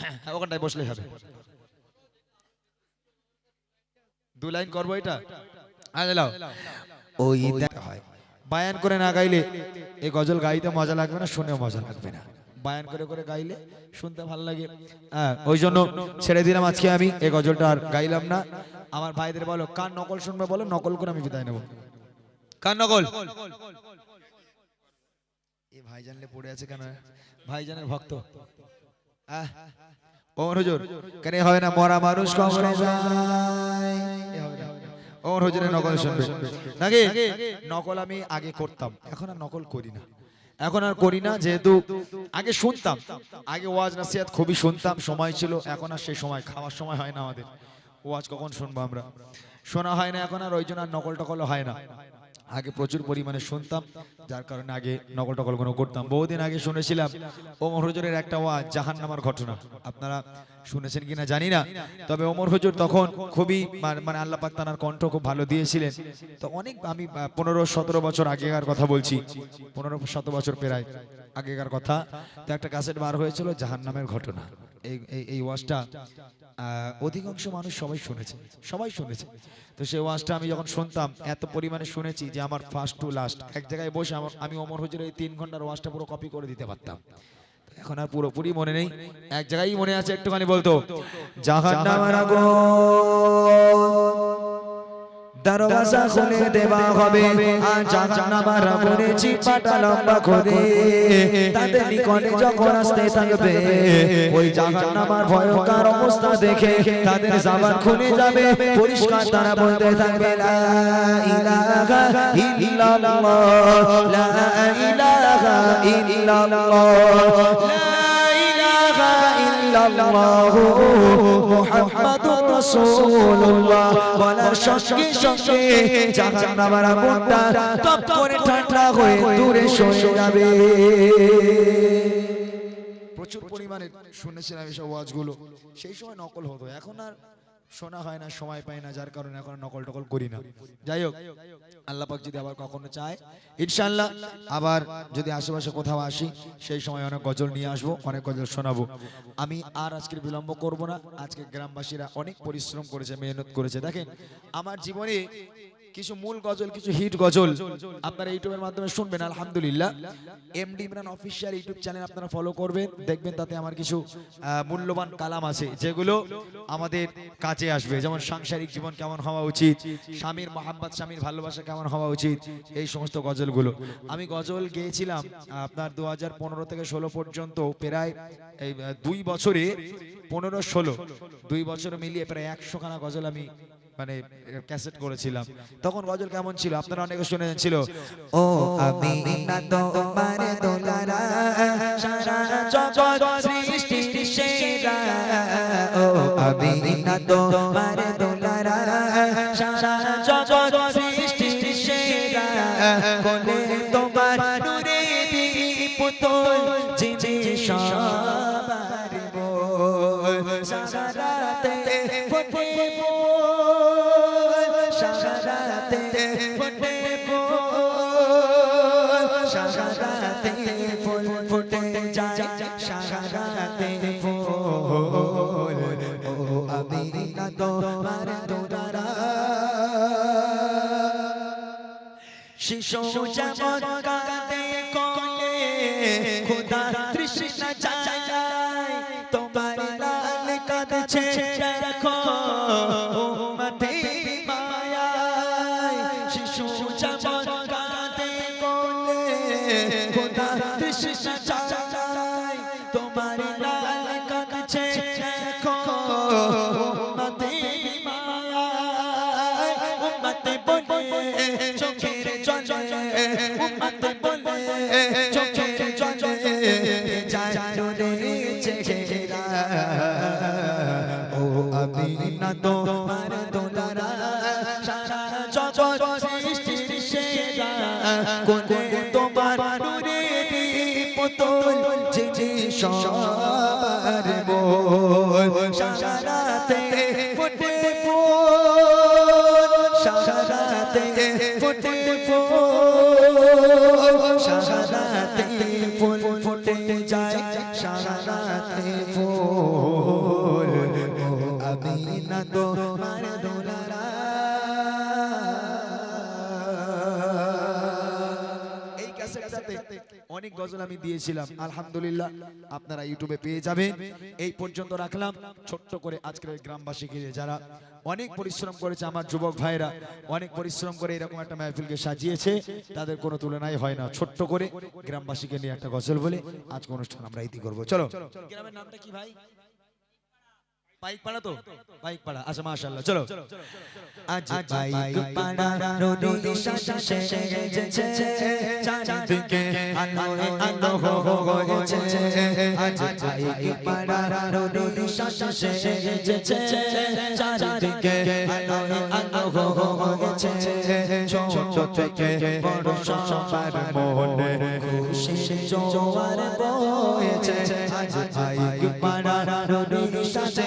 হ্যাঁ, ওখানটায় বসলে হবে। দু লাইন করব এটা? ওই হয়। বায়ান করে না গাইলে এই গজল গাইতে মজা লাগবে না শুনেও মজা লাগবে না। বায়ান করে করে গাইলে শুনতে ভালো লাগে। হ্যাঁ ওই জন্য ছেড়ে দিলাম আজকে আমি এই গজলটা আর গাইলাম না। আমার ভাইদের বলো কার নকল শুনবে বলো? নকল করে আমি বিদায় নেব। কার নকল? এ ভাই জানলে পড়ে আছে কেন? ভাইজানের ভক্ত। ওমর হুজুর, কেন হয় না? মরা মানুষ কবরে। ওমর হুজুরের নকল শুনবে। নাকি? নকল আমি আগে করতাম। এখন আর নকল করি না। এখন আর করি না, যেহেতু আগে শুনতাম। আগে ওয়াজ নাসিহাত খুবই শুনতাম, সময় ছিল। এখন আর সেই সময়, খাওয়ার সময় হয় না আমাদের। ওয়াজ কখন শুনব আমরা? শোনা হয় না এখন আর, ওই জন্য আর নকল টকল হয় না। আগে প্রচুর পরিমাণে শুনতাম, যার কারণে আগে নকল টকল কোনো করতাম। বহুদিন আগে শুনেছিলাম, ওমর হজরের একটা ওয়াজ জাহান নামার ঘটনা। আপনারা শুনেছেন কিনা জানি না। তবে ওমর হুজুর তখন খুবই মানে আল্লাহ পাক কণ্ঠ খুব ভালো দিয়েছিলেন। তো অনেক আমি পনেরো সতেরো বছর আগেকার কথা বলছি। পনেরো শত বছর প্রায় আগেকার কথা। তো একটা কাসেট বার হয়েছিল জাহান নামের ঘটনা। এই, এই- ওয়াজটা অধিকাংশ মানুষ সবাই শুনেছে। সবাই শুনেছে। তো সেই ওয়াজটা আমি যখন শুনতাম, এত পরিমাণে শুনেছি যে আমার ফার্স্ট টু লাস্ট এক জায়গায় বসে আমার- আমি অমর হুজুরের এই তিন ঘণ্টার ওয়াজটা পুরো কপি করে দিতে পারতাম। এখন আর পুরোপুরি মনে নেই। এক জায়গায় মনে আছে একটুখানি বলতো খুলে দেওয়া হবে। আর লম্বা করে। নিকটে যখন আসতে থাকবে, ওই ভয়ঙ্কর অবস্থা দেখে তাদের জাবান খুলে যাবে। পরিষ্কার তারা বলতে থাকবে, লা ইলাহা ইল্লাল্লাহ, লা হয়ে প্রচুর পরিমাণে শুনেছিলাম এসব ওয়াজগুলো সেই সময় নকল হতো এখন আর শোনা হয় না, সময় পাই না, যার কারণে এখন নকল টকল করি না। যাই হোক আল্লাহ পাক যদি আবার কখনো চায়, ইনশাআল্লাহ আবার যদি আশেপাশে কোথাও আসি, সেই সময় অনেক গজল নিয়ে আসব, অনেক গজল শোনাবো। আমি আর আজকের বিলম্ব করব না, আজকে গ্রামবাসীরা অনেক পরিশ্রম করেছে, মেহনত করেছে। দেখেন, আমার জীবনে কিছু মূল গজল, কিছু হিট গজল আপনারা ইউটিউবের মাধ্যমে শুনবেন, আলহামদুলিল্লাহ। MD Imran official YouTube channel আপনারা ফলো করবেন, দেখবেন তাতে আমার কিছু মূল্যবান কালাম আছে, যেগুলো আমাদের কাজে আসবে। যেমন সাংসারিক জীবন কেমন হওয়া উচিত, স্বামীর মহাব্বত, স্বামীর ভালোবাসা কেমন হওয়া উচিত, এই সমস্ত গজলগুলো। আমি গজল গেয়েছিলাম আপনার দু হাজার পনেরো থেকে ষোলো পর্যন্ত, প্রায় এই দুই বছরে পনেরো ষোলো, দুই বছর মিলিয়ে প্রায় একশো খানা গজল আমি মানে ক্যাসেট করেছিলাম। তখন গজল কেমন ছিল? আপনারা অনেকে শুনে ছিল ও আমি না তোমার দোলারা সারা জগৎ সৃষ্টি সেরা। ও আমি না তোমার দোলারা সারা জগৎ সৃষ্টি সেরা। কোলে সারাতে ফোটে ফুল। সারাতে ফুল ফুটে যায় সারাতে ফুল। ও আমি না তোমার দোদারা। শিশু যেমন কাঁদে কোলে খোদা যেমন কাঁদে কোলে খোদা তৃষ্ণা চায় তোমার লাল কাঁদছে দেখো উম্মতে বলে চোখের চোখের পুতুল যিনি সবার বোল সারাতে ফুটে ফুল সারাতে ফুটে ফুল। সারাতে ফুল ফুটে যায় সারাতে ফুল। আমি না তো মার দোলারা অনেক গজল আমি দিয়েছিলাম, আলহামদুলিল্লাহ। আপনারা ইউটিউবে পেয়ে যাবেন। এই পর্যন্ত রাখলাম। ছোট্ট করে আজকের গ্রামবাসীকে যারা অনেক পরিশ্রম করেছে আমার যুবক ভাইরা, অনেক পরিশ্রম করে এরকম একটা মাহফিলকে সাজিয়েছে, তাদের কোনো তুলনায় হয় না। ছোট্ট করে গ্রামবাসীকে নিয়ে একটা গজল বলে। আজকে অনুষ্ঠান আমরা ইতি করব। চলো। গ্রামের নামটা কি ভাই? বাইক পাড়া তো বাইক পাড়া আচ্ছা মাশাআল্লাহ চলো আজ বাইক পাড়া নদী শাসে সেজেছে চারিদিকে আলোয় আলো হয়েছে আজ বাইক পাড়া নদী শাসে সেজেছে চারিদিকে আলোয় আলো হয়েছে ছোট থেকে বড় সবার মনে খুশি জোয়ার বয়েছে আজ বাইক পাড়া নদী শাসে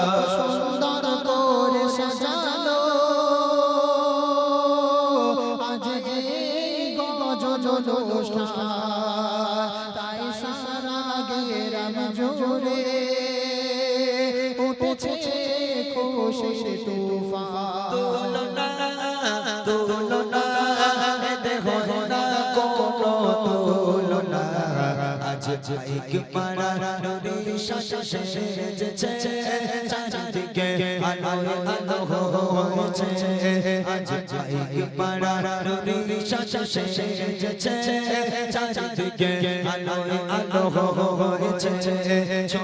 খুশির তুফান। তুলনা তুলনা আজ বাইক পাড়া নদীর শাসে সেজেছে চারিদিকে আলো আলো হয়েছে। আজ বাইক পাড়া নদীর শাসে সেজেছে চারিদিকে আলো আলো হয়েছে।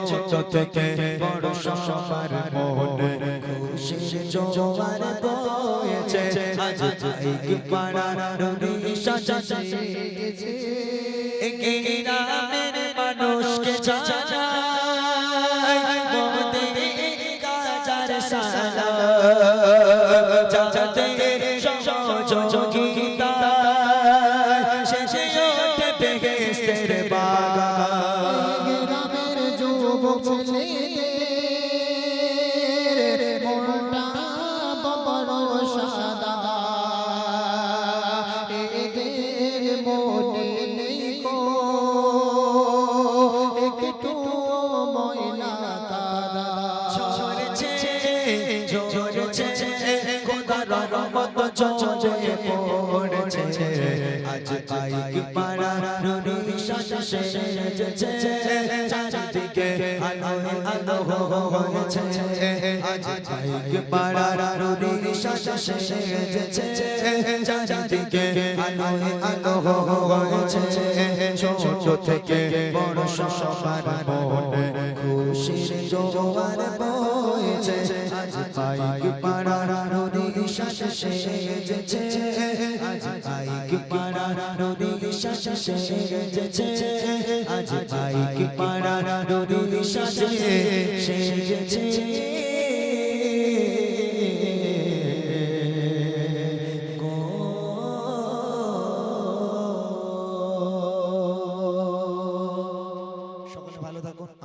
ছোট থেকে বড় সবার মনে খুশির জোয়ার বয়েছে। আজ বাইক পাড়া নদীর শাসে সেজেছে এই গ্রামের মানুষকে জানাই মোদের কাজার সালা জানতে সহযোগিতা রহমত পড়েছে। আজ বাইক পাড়া নদী শাসে সেজেছে চারিদিকে আলো আলো হয়েছে। আজ বাইক পাড়া নদী শাসে সেজেছে চারিদিকে আলো আলো হয়েছে। ছোট থেকে বড় সবার মনে খুশির জোয়ার বয়েছে আজ বাইক পাড়া সেজেছে আজ বাইক পাড়া নদী সেজেছে আজ বাইক পাড়া নদী সেজেছে